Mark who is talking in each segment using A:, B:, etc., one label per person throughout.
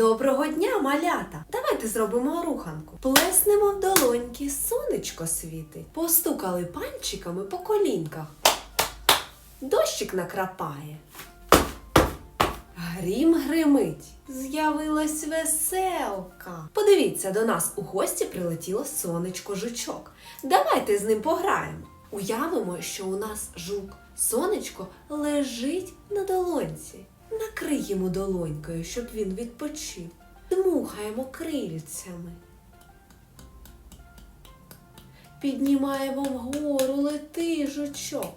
A: Доброго дня, малята! Давайте зробимо руханку. Плеснемо в долоньки, сонечко світить. Постукали пальчиками по колінках. Дощик накрапає. Грім гримить. З'явилась веселка. Подивіться, до нас у гості прилетіло сонечко жучок. Давайте з ним пограємо. Уявимо, що у нас жук. Сонечко лежить на долонці. Накриємо долонькою, щоб він відпочив. Дмухаємо крильцями. Піднімаємо вгору лети жучок.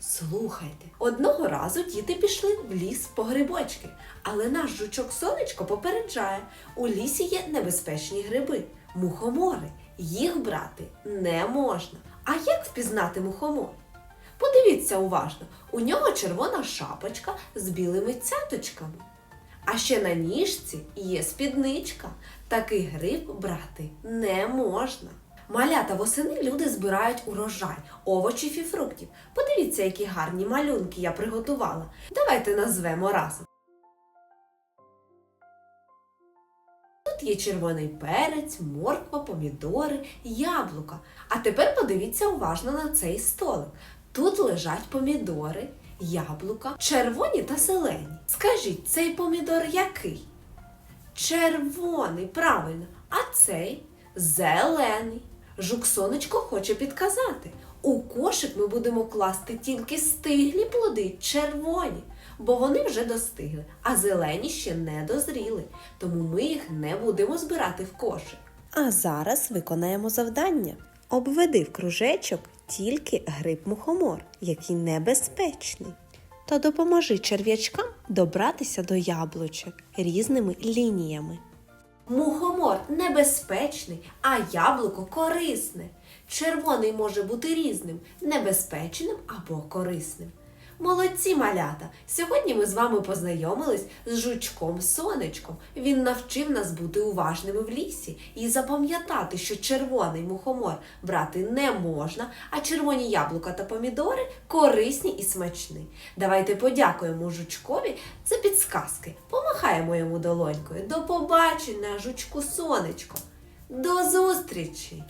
A: Слухайте, одного разу діти пішли в ліс по грибочки, але наш жучок сонечко попереджає, у лісі є небезпечні гриби, мухомори. Їх брати не можна. А як впізнати мухомор? Подивіться уважно, у нього червона шапочка з білими цяточками. А ще на ніжці є спідничка. Такий гриб брати не можна. Малята восени люди збирають урожай, овочів і фруктів. Подивіться, які гарні малюнки я приготувала. Давайте назвемо разом. Тут є червоний перець, морква, помідори, яблука. А тепер подивіться уважно на цей столик. Тут лежать помідори, яблука, червоні та зелені. Скажіть, цей помідор який? Червоний, правильно, а цей зелений. Жук сонечко хоче підказати. У кошик ми будемо класти тільки стиглі плоди, червоні, бо вони вже достигли, а зелені ще не дозріли, тому ми їх не будемо збирати в кошик.
B: А зараз виконаємо завдання. Обведи в кружечок тільки гриб мухомор, який небезпечний. Та допоможи черв'ячкам добратися до яблучок різними лініями.
A: Мухомор небезпечний, а яблуко корисне. Червоний може бути різним, небезпечним або корисним. Молодці малята! Сьогодні ми з вами познайомились з жучком сонечком. Він навчив нас бути уважними в лісі і запам'ятати, що червоний мухомор брати не можна, а червоні яблука та помідори корисні і смачні. Давайте подякуємо жучкові за підсказки. Помахаємо йому долонькою. До побачення, жучку сонечко. До зустрічі!